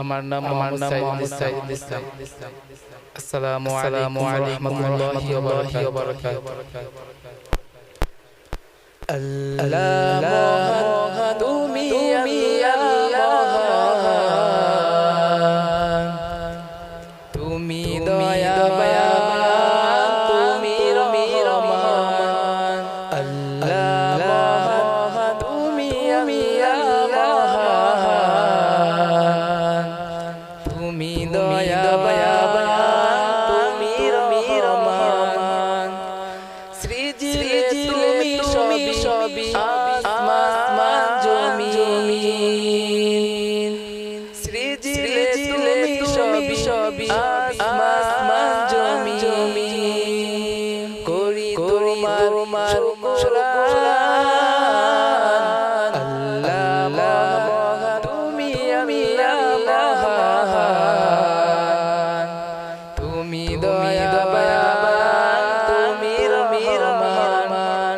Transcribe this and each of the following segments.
আমার নাম আমার নাম মোহাম্মদ সাইদুল ইসলাম আসসালামু আলাইকুম ওয়া রাহমাতুল্লাহি ওয়া বারাকাতুহু আল্লাহ সবই আসমান জমিন। সৃজিলে তুমি সবই সবই আসমান জমিন। করি তোমার আল্লাহ তুমি আমি আল্লাহ তুমি দয়া তুমি রহমান।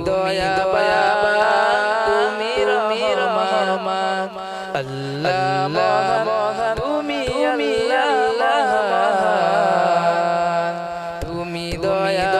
দয়া তুমি রহমান আল্লাহ মহান তুমি আল্লাহ তুমি দয়া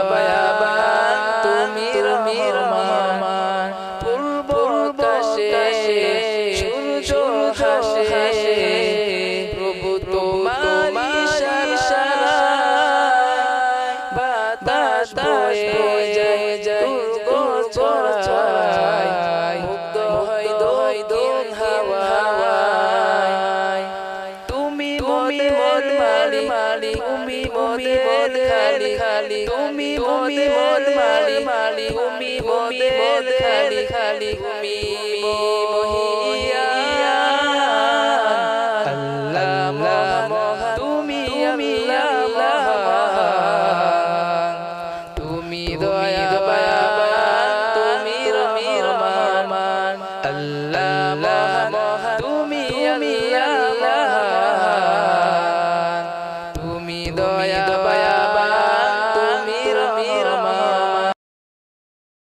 মালি তুমি মোদে মন খালি খালি তুমি তুমি মন মালি মালি তুমি মোদে মন খালি খালি তুমি আল্লাহ তুমি আল্লাহ দয়া তুমি রহমান আল্লাহ মহা তুমি আমি আল্লাহ তুমি দয়া